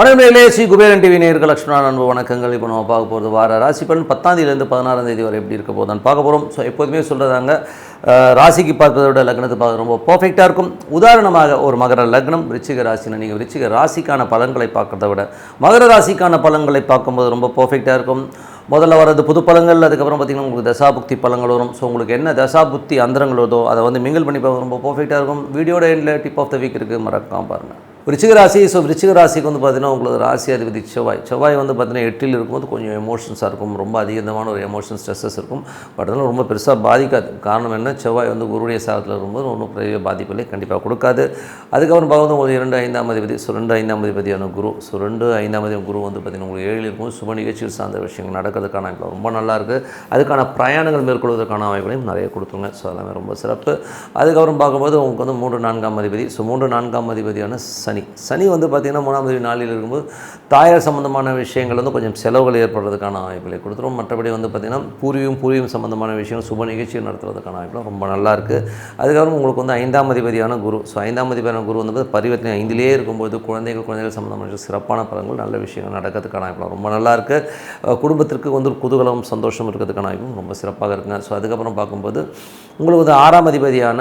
வணக்கம் ஸ்ரீ குபேரன் டிவி நேருக்கு லட்சுமணா அன்பு வணக்கங்கள். இப்போ நம்ம பார்க்க போகிறது வார ராசி பலன். பத்தாந்தேதியிலேருந்து பதினாறாம் தேதி வரை எப்படி இருக்க போதான் பார்க்க போகிறோம் ஸோ எப்போதுமே சொல்கிறதாங்க ராசிக்கு பார்ப்பதை விட லக்னத்தை பார்க்க ரொம்ப பர்ஃபெக்டாக இருக்கும். உதாரணமாக ஒரு மகர லக்னம் விருச்சிக ராசினா நீங்கள் விருச்சிக ராசிக்கான பலன்களை பார்க்குறத விட மகர ராசிக்கான பலன்களை பார்க்கும்போது ரொம்ப பர்ஃபெக்டாக இருக்கும். முதல்ல வரது புது பழங்கள் அதுக்கப்புறம் பார்த்திங்கன்னா உங்களுக்கு தசாபுக்தி பழங்கள் வரும். ஸோ உங்களுக்கு என்ன தசாபுக்தி அந்தரங்கள் வருதோ அதை வந்து மிங்கிள் பண்ணி பார்க்க ரொம்ப பர்ஃபெக்டாக இருக்கும். வீடியோட எண்டில் டிப் ஆஃப் த வீக் இருக்குது மறக்காமல் பாருங்கள் ரிச்சிகராசி ராசி ஸோ ரிச்சிகராசிக்கு வந்து பார்த்தீங்கன்னா உங்களுக்கு ராசி அதிபதி செவ்வாய். செவ்வாய் வந்து பார்த்தீங்கன்னா எட்டில் இருக்கும்போது கொஞ்சம் எமோஷன்ஸாக இருக்கும். ரொம்ப அதிகமான ஒரு எமோஷன் ஸ்ட்ரெஸ்ஸஸ் இருக்கும். பட் அதனால் ரொம்ப பெருசாக பாதிக்காது. காரணம் என்ன? செவ்வாய் வந்து குருடைய சாதத்தில் இருக்கும்போது ஒன்றும் பெரிய பாதிப்புகளை கண்டிப்பாக கொடுக்காது. அதுக்கப்புறம் பார்க்கும்போது உங்களுக்கு இரண்டு ஐந்தாம் அதிபதி ஸோ ரெண்டு ஐந்தாம் அதிபதியான குரு. ஸோ ரெண்டு ஐந்தாம் அதிபதி குரு வந்து பார்த்தீங்கன்னா உங்களுக்கு ஏழில் இருக்கும் சுப நிகழ்ச்சிகள் சார்ந்த விஷயங்கள் நடக்கிறதுக்கான வாய்ப்பு ரொம்ப நல்லாயிருக்கு அதுக்கான பிரயாணங்கள் மேற்கொள்வதற்கான வாய்ப்புகளையும் நிறைய கொடுத்துருங்க. ஸோ எல்லாமே ரொம்ப சிறப்பு. அதுக்கப்புறம் பார்க்கும்போது உங்களுக்கு வந்து மூன்று நான்காம் அதிபதி. ஸோ மூன்று நான்காம் அதிபதியான சனி. சனி வந்து பார்த்திங்கன்னா மூணாம் தேதி நாளில் இருக்கும்போது தாயார் சம்மந்தமான விஷயங்கள் வந்து கொஞ்சம் செலவுகள் ஏற்படுறதுக்கான வாய்ப்புகளை கொடுத்துரும். மற்றபடி வந்து பார்த்திங்கன்னா பூர்வீகம் பூர்வீகம் சம்மந்தமான விஷயம் சுப நிகழ்ச்சிகள் நடத்துறதுக்கான வாய்ப்புலாம் ரொம்ப நல்லா இருக்குது அதுக்கப்புறம் உங்களுக்கு வந்து ஐந்தாம் அதிபதியான குரு. ஸோ ஐந்தாம் அதிபதியான குரு வந்து பரிவர்த்தனை ஐந்திலேயே இருக்கும்போது குழந்தைகள் குழந்தைகள் சம்மந்தமான சிறப்பான பலன்கள் நல்ல விஷயங்கள் நடக்கிறதுக்கான வாய்ப்புலாம் ரொம்ப நல்லா இருக்குது குடும்பத்திற்கு வந்து ஒரு குதூகலம் சந்தோஷம் இருக்கிறதுக்கான வாய்ப்பும் ரொம்ப சிறப்பாக இருக்குங்க. ஸோ அதுக்கப்புறம் பார்க்கும்போது உங்களுக்கு வந்து ஆறாம் அதிபதியான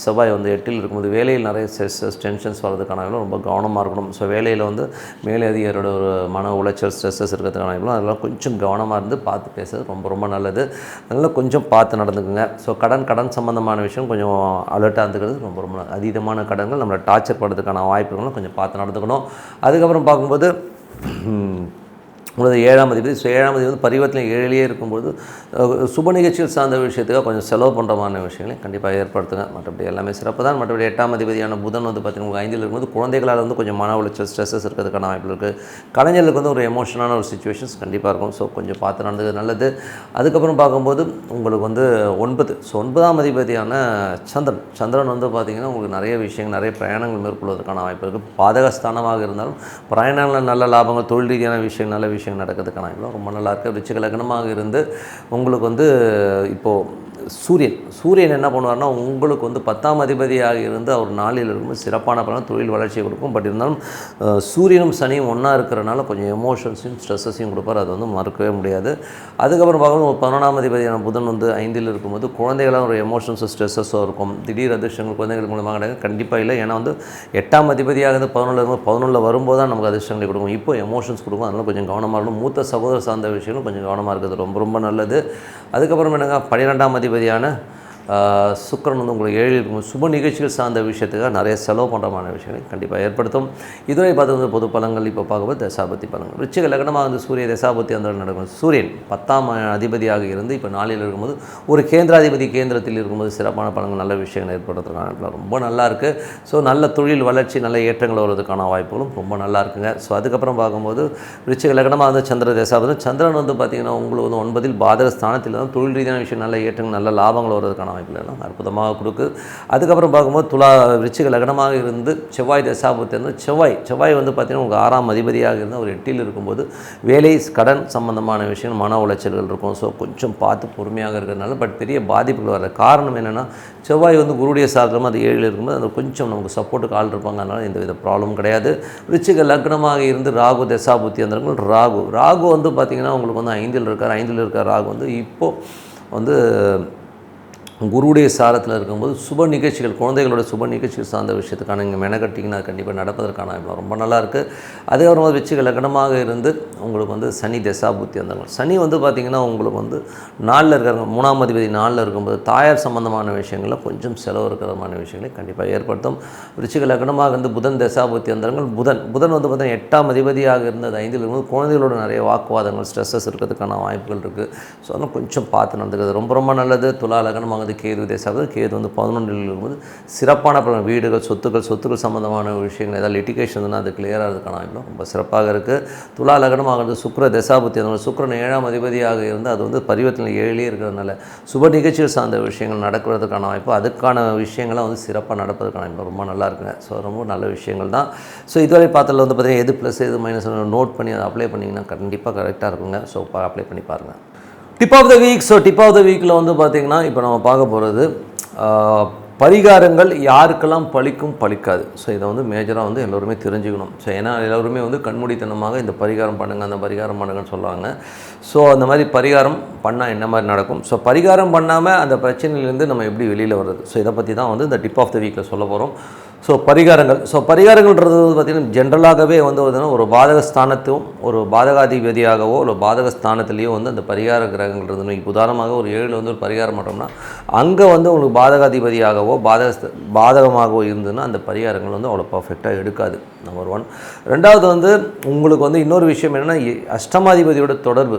செவ்வாய் வந்து எட்டில் இருக்கும்போது வேலையில் நிறைய ஸ்ட்ரெஸ் டென்ஷன்ஸ் வர்றதுக்கான ரொம்ப கவனமாக இருக்கணும். ஸோ வேலையில் வந்து மேலதிகாரோட ஒரு மன உளைச்சல் ஸ்ட்ரெஸ்ஸஸ் இருக்கிறதுக்கான வாய்ப்புலாம் அதெல்லாம் கொஞ்சம் கவனமாக இருந்து பார்த்து பேசுறது ரொம்ப ரொம்ப நல்லது. அதனால் கொஞ்சம் பார்த்து நடந்துக்குங்க. ஸோ கடன் கடன் சம்மந்தமான விஷயம் கொஞ்சம் அலர்ட்டாக இருந்துக்கிறது ரொம்ப ரொம்ப நல்லது. அதீதமான கடன்கள் நம்மளை டார்ச்சர் பண்ணுறதுக்கான வாய்ப்புகளும் கொஞ்சம் பார்த்து நடந்துக்கணும். அதுக்கப்புறம் பார்க்கும்போது உனது ஏழாம் அதிபதி. ஸோ ஏழாம் அதிபதி வந்து பரிவர்த்தனை ஏழிலேயே இருக்கும்போது சுப நிகழ்ச்சிகள் சார்ந்த விஷயத்துக்காக கொஞ்சம் செலவு பண்ணுறமான விஷயங்களையும் விஷயங்களை கண்டிப்பாக ஏற்படுத்துங்க. மற்றபடி எல்லாமே சிறப்பு தான். மற்றபடி எட்டாம் அதிபதியான புதன் வந்து பார்த்தீங்கன்னா உங்களுக்கு ஐந்தில் இருக்கும்போது குழந்தைகளால் வந்து கொஞ்சம் மன உளைச்சல் ஸ்ட்ரெஸ்ஸஸ் இருக்கிறதுக்கான வாய்ப்பு இருக்குது கலைஞர்களுக்கு வந்து ஒரு எமோஷனான ஒரு சுச்சுவேஷன்ஸ் கண்டிப்பாக இருக்கும். ஸோ கொஞ்சம் பார்த்து நடந்தது நல்லது. அதுக்கப்புறம் பார்க்கும்போது உங்களுக்கு வந்து ஒன்பது. ஸோ ஒன்பதாம் அதிபதியான சந்திரன். சந்திரன் வந்து பார்த்திங்கன்னா உங்களுக்கு நிறைய விஷயங்கள் நிறைய பிரயாணங்கள் மேற்கொள்வதற்கான வாய்ப்பு இருக்குது பாதகஸ்தானமாக இருந்தாலும் பிரயாணங்களில் நல்ல லாபங்கள் தொழில் ரீதியான விஷயங்கள் நல்ல விஷயம் நடக்கிறதுக்கான இவ்வளோ ரொம்ப நல்லா இருக்குது இருந்து உங்களுக்கு வந்து இப்போது சூரியன். சூரியன் என்ன பண்ணுவார்னா உங்களுக்கு வந்து பத்தாம் அதிபதியாக இருந்து அவர் நாளில் இருக்கும்போது சிறப்பான பலன் தொழில் வளர்ச்சியை கொடுக்கும். பட் இருந்தாலும் சூரியனும் சனியும் ஒன்றா இருக்கிறனால கொஞ்சம் எமோஷன்ஸையும் ஸ்ட்ரெஸ்ஸஸையும் கொடுப்பார். அது வந்து மறுக்கவே முடியாது. அதுக்கப்புறம் பார்க்கணும் பதினொன்றாம் அதிபதியான புதன் வந்து ஐந்தில் இருக்கும்போது குழந்தைகளாக ஒரு எமோஷன்ஸும் ஸ்ட்ரெஸ்ஸஸும் இருக்கும். திடீர் அதிர்ஷ்டங்கள் குழந்தைகள் மூலமாக கிடையாது. கண்டிப்பாக இல்லை. ஏன்னா வந்து எட்டாம் அதிபதியாக இருந்து பதினொன்றில் இருக்கும் பதினொன்றில் வரும்போது தான் நமக்கு அதிர்ஷ்டங்களை கொடுக்கும். இப்போ எமோஷன்ஸ் கொடுக்கும். அதனால் கொஞ்சம் கவனமாக இருக்கணும். மூத்த சகோதர சார்ந்த விஷயங்களும் கொஞ்சம் கவனமாக இருக்கிறது ரொம்ப ரொம்ப நல்லது. அதுக்கப்புறம் என்னங்க? பன்னிரெண்டாம் அதிபதி ஆஹ், சுக்கிரன் வந்து உங்களுக்கு ஏழில் இருக்கும் சுப நிகழ்ச்சிகள் சார்ந்த விஷயத்துக்காக நிறைய செலவு பண்ணுறமான விஷயங்களை கண்டிப்பாக ஏற்படுத்தும். இதுவரை பார்த்து வந்து பொது பலங்கள் இப்போ பார்க்கும்போது தசாபத்தி பலங்கள். ரிச்சிக லக்னமாக வந்து சூரிய தசாபத்தி அந்த நடக்கும். சூரியன் பத்தாம் அதிபதியாக இருந்து இப்போ நாளில் இருக்கும்போது ஒரு கேந்திராதிபதி கேந்திரத்தில் இருக்கும்போது சிறப்பான பலங்கள் நல்ல விஷயங்கள் ஏற்படுறதுக்கான ரொம்ப நல்லா இருக்குது ஸோ நல்ல தொழில் வளர்ச்சி நல்ல ஏற்றங்கள் வருவதற்கான வாய்ப்புகளும் ரொம்ப நல்லா இருக்குங்க. ஸோ அதுக்கப்புறம் பார்க்கும்போது ரிச்சிக லக்னமாக வந்து சந்திர தசாபதி. சந்திரன் வந்து பார்த்திங்கன்னா உங்களுக்கு வந்து ஒன்பதில் பாதக ஸ்தானத்தில் தான் தொழில் ரீதியான விஷயம் நல்ல ஏற்றங்கள் நல்ல லாபங்கள் வருவதற்கான வாய்ப்புகள் எல்லாம் அற்புதமாக கொடுக்குது. அதுக்கப்புறம் பார்க்கும்போது துலா விருச்சிக லக்னமாக இருந்து செவ்வாய் தசாபத்தி வந்து செவ்வாய் செவ்வாய் வந்து பார்த்திங்கன்னா உங்களுக்கு ஆறாம் அதிபதியாக இருந்து ஒரு எட்டில் இருக்கும்போது வேலை கடன் சம்பந்தமான விஷயம் மன உளைச்சல்கள் இருக்கும். ஸோ கொஞ்சம் பார்த்து பொறுமையாக இருக்கிறதுனால பட் பெரிய பாதிப்புகள் வர காரணம் என்னென்னா செவ்வாய் வந்து குருடைய சாதகமாக அது ஏழில் இருக்கும்போது அது கொஞ்சம் நமக்கு சப்போர்ட்டுக்கு ஆள் இருப்பாங்க. அதனால் எந்த வித ப்ராப்ளம் கிடையாது. விருச்சிக லக்னமாக இருந்து ராகு தசாபுத்தி அந்த ராகு. ராகு வந்து பார்த்திங்கன்னா உங்களுக்கு வந்து ஐந்தில் இருக்கார். ஐந்தில் இருக்கிற ராகு வந்து இப்போது வந்து குருவுடைய சாரத்தில் இருக்கும்போது சுப நிகழ்ச்சிகள் குழந்தைகளோட சுப நிகழ்ச்சிகள் சார்ந்த விஷயத்துக்கான இங்கே மெனக்கட்டிங்கன்னா கண்டிப்பாக நடப்பதற்கான ரொம்ப நல்லா இருக்குது அதுக்கப்புறம் வந்து வெற்றிகள் லக்னமாக இருந்து உங்களுக்கு வந்து சனி தசாபுத்தி வந்தாங்க சனி வந்து பார்த்திங்கன்னா உங்களுக்கு வந்து நாளில் இருக்கிற மூணாம் அதிபதி நாளில் இருக்கும்போது தாயார் சம்பந்தமான விஷயங்களில் கொஞ்சம் செலவு இருக்கிறமான விஷயங்களை கண்டிப்பாக ஏற்படுத்தும். விருச்சிக லக்னமாக இருந்து புதன் தசாபுத்தி வந்தார்கள் புதன் புதன் வந்து பார்த்திங்கன்னா எட்டாம் அதிபதியாக இருந்தது ஐந்தில் இருக்கும்போது குழந்தைகளோட நிறைய வாக்குவாதங்கள் ஸ்ட்ரெஸ்ஸஸ் இருக்கிறதுக்கான வாய்ப்புகள் இருக்குது ஸோ அதெல்லாம் கொஞ்சம் பார்த்து நடந்துக்கிறது ரொம்ப ரொம்ப நல்லது. துலா லக்னமாக வந்து கேது தேசாவது கேது வந்து பதினொன்றில் இருக்கும்போது சிறப்பான பல வீடுகள் சொத்துக்கள் சொத்துக்கள் சம்மந்தமான விஷயங்கள் ஏதாவது லிட்டிகேஷன் அது கிளியராக இருக்கிறதுக்கான வாய்ப்பு ரொம்ப சிறப்பாக இருக்குது துலா லக்னமாகிறது சுக்கர தசாபுத்தி அந்த சுக்கரன் ஏழாம் அதிபதியாக இருந்து அது வந்து பரிவர்த்தனை ஏழிலே இருக்கிறதுனால சுப நிகழ்ச்சிகள் சார்ந்த விஷயங்கள் நடக்கிறதுக்கான வாய்ப்பு அதுக்கான விஷயங்கள்லாம் வந்து சிறப்பாக நடப்பதற்கான வாய்ப்பு ரொம்ப நல்லா இருக்குங்க. ஸோ ரொம்ப நல்ல விஷயங்கள் தான். ஸோ இதுவரை பார்த்ததில் வந்து பார்த்தீங்கன்னா எது ப்ளஸ் எது மைனஸ் நோட் பண்ணி அதை அப்ளை பண்ணிங்கன்னா கண்டிப்பாக கரெக்டாக இருக்குங்க. ஸோ அப்ளை பண்ணி பாருங்கள் tip of the week so tip of the வீக்கில் வந்து பார்த்திங்கன்னா இப்போ நம்ம பார்க்க போகிறது பரிகாரங்கள் யாருக்கெல்லாம் பலிக்கும் பலிக்காது ஸோ இதை வந்து மேஜராக வந்து எல்லோருமே தெரிஞ்சுக்கணும். ஸோ ஏன்னா எல்லோருமே வந்து கண்மூடித்தனமாக இந்த பரிகாரம் பண்ணுங்க அந்த பரிகாரம் பண்ணுங்கன்னு சொல்லுவாங்க. ஸோ அந்த மாதிரி பரிகாரம் பண்ணால் என்ன மாதிரி நடக்கும்? ஸோ பரிகாரம் பண்ணாமல் அந்த பிரச்சனையிலேருந்து நம்ம எப்படி வெளியில் வர்றது? ஸோ இதை பற்றி தான் வந்து இந்த டிப் ஆஃப் த வீக்கில் சொல்ல போகிறோம் ஸோ பரிகாரங்கள் ஸோ பரிகாரங்கள்ன்றது வந்து பார்த்திங்கன்னா ஜென்ரலாகவே வந்து பார்த்தீங்கன்னா ஒரு பாதக ஸ்தானத்தையும் ஒரு பாதகாதிபதியாகவோ இல்லை பாதக ஸ்தானத்துலேயோ வந்து அந்த பரிகார கிரகங்கள்ன்றது இப்போ உதாரணமாக ஒரு ஏழில் வந்து ஒரு பரிகாரம் பண்ணுறோம்னா அங்கே வந்து உங்களுக்கு பாதகாதிபதியாகவோ பாதக பாதகமாகவோ இருந்ததுன்னா அந்த பரிகாரங்கள் வந்து அவ்வளோ பர்ஃபெக்டாக எடுக்காது. நம்பர் ஒன் ரெண்டாவது வந்து உங்களுக்கு வந்து இன்னொரு விஷயம் என்னென்னா அஷ்டமாதிபதியோட தொடர்பு.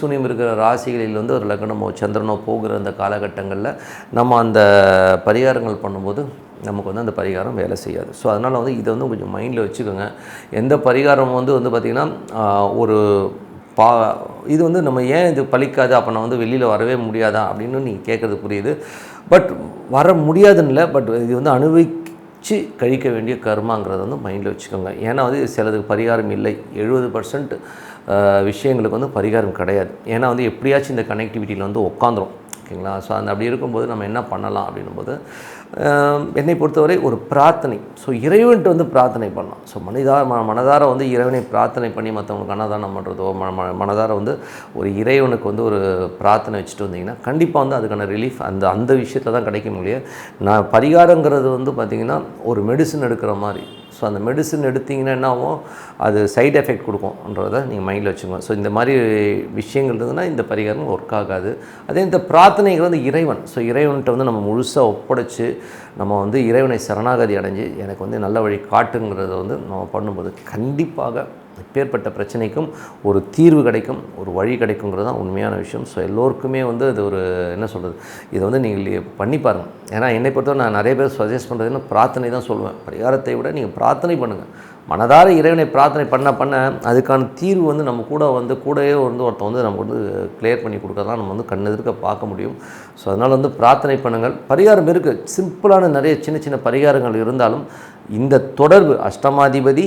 சூனியம் இருக்கிற ராசிகளில் வந்து ஒரு லக்னமோ சந்திரனோ போகிற அந்த காலகட்டங்களில் நம்ம அந்த பரிகாரங்கள் பண்ணும்போது நமக்கு வந்து அந்த பரிகாரம் வேலை செய்யாது. ஸோ அதனால் வந்து இதை வந்து கொஞ்சம் மைண்டில் வச்சுக்கோங்க. எந்த பரிகாரம் வந்து வந்து பார்த்திங்கன்னா ஒரு பா இது வந்து நம்ம ஏன் இது பழிக்காது? அப்போ நான் வந்து வெளியில் வரவே முடியாதா? அப்படின்னு நீங்கள் கேட்குறது புரியுது. பட் வர முடியாதுன்னு இல்லை. பட் இது வந்து அனுபவி வச்சு கழிக்க வேண்டிய கர்மாங்கிறத வந்து மைண்டில் வச்சுக்கோங்க. ஏன்னா வந்து சிலதுக்கு பரிகாரம் இல்லை. எழுபது பர்சன்ட் விஷயங்களுக்கு வந்து பரிகாரம் கிடையாது. ஏன்னா வந்து எப்படியாச்சும் இந்த கனெக்டிவிட்டியில் வந்து உட்காந்துரும் ஓகேங்களா? ஸோ அந்த அப்படி இருக்கும்போது நம்ம என்ன பண்ணலாம் அப்படின்னும் போது என்னை பொறுத்தவரை ஒரு பிரார்த்தனை. ஸோ இறைவன்ட்டு வந்து பிரார்த்தனை பண்ணலாம். ஸோ மனிதா ம மனதார வந்து இறைவனை பிரார்த்தனை பண்ணி மற்றவங்களுக்கு அன்னதானம் பண்ணுறதோ ம ம- மனதார வந்து ஒரு இறைவனுக்கு வந்து ஒரு பிரார்த்தனை வச்சுட்டு வந்தீங்கன்னா கண்டிப்பாக வந்து அதுக்கான ரிலீஃப் அந்த அந்த விஷயத்தில் தான் கிடைக்க முடியும் நான் பரிகாரங்கிறது வந்து பார்த்திங்கன்னா ஒரு மெடிசன் எடுக்கிற மாதிரி. ஸோ அந்த மெடிசன் எடுத்தீங்கன்னா என்னாகும்? அது சைடு எஃபெக்ட் கொடுக்கும்ன்றதை நீங்கள் மைண்டில் வச்சுக்கோங்க. ஸோ இந்த மாதிரி விஷயங்கள் இருந்ததுன்னா இந்த பரிகாரம் ஒர்க் ஆகாது. அதே இந்த பிரார்த்தனைகள் வந்து இறைவன். ஸோ இறைவன்கிட்ட வந்து நம்ம முழுசாக ஒப்படைச்சு நம்ம வந்து இறைவனை சரணாகதி அடைஞ்சு எனக்கு வந்து நல்ல வழி காட்டுங்கிறத வந்து நம்ம பண்ணும்போது கண்டிப்பாக இப்பேற்பட்ட பிரச்சனைக்கும் ஒரு தீர்வு கிடைக்கும் ஒரு வழி கிடைக்குங்கிறது தான் உண்மையான விஷயம். ஸோ எல்லோருக்குமே வந்து அது ஒரு என்ன சொல்கிறது இதை வந்து நீங்கள் பண்ணி பாருங்கள் ஏன்னா என்னை பொறுத்தவரை நான் நிறைய பேர் சஜஸ்ட் பண்ணுறதுன்னா பிரார்த்தனை தான் சொல்லுவேன். பரிகாரத்தை விட நீங்கள் பிரார்த்தனை பண்ணுங்கள் மனதார இறைவனை பிரார்த்தனை பண்ண பண்ண அதுக்கான தீர்வு வந்து நம்ம கூட வந்து கூடவே வந்து ஒருத்தன் வந்து நமக்கு வந்து கிளியர் பண்ணி கொடுக்கறதான் நம்ம வந்து கண்ணெதிர்க்க பார்க்க முடியும். ஸோ அதனால் வந்து பிரார்த்தனை பண்ணுங்கள். பரிகாரம் இருக்குது சிம்பிளான நிறைய சின்ன சின்ன பரிகாரங்கள் இருந்தாலும் இந்த தொடர்பு அஷ்டமாதிபதி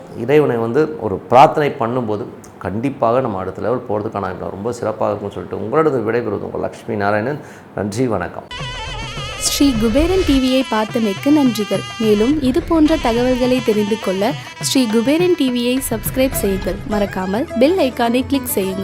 இறைவனை வந்து ஒரு பிரார்த்தனை பண்ணும்போது கண்டிப்பாக நம்ம அடுத்த லெவல் போகிறதுக்கான ரொம்ப சிறப்பாக இருக்கும்னு சொல்லிட்டு உங்களோட விடைபெறுவது உங்கள் லக்ஷ்மி நாராயணன். நன்றி வணக்கம். ஸ்ரீ குபேரன் டிவியை பார்த்தமைக்கு நன்றிகள். மேலும் இது போன்ற தகவல்களை தெரிந்து கொள்ள ஸ்ரீ குபேரன் டிவியை சப்ஸ்கிரைப் செய்யுங்கள். மறக்காமல் பெல் ஐக்கானை கிளிக் செய்யுங்கள்.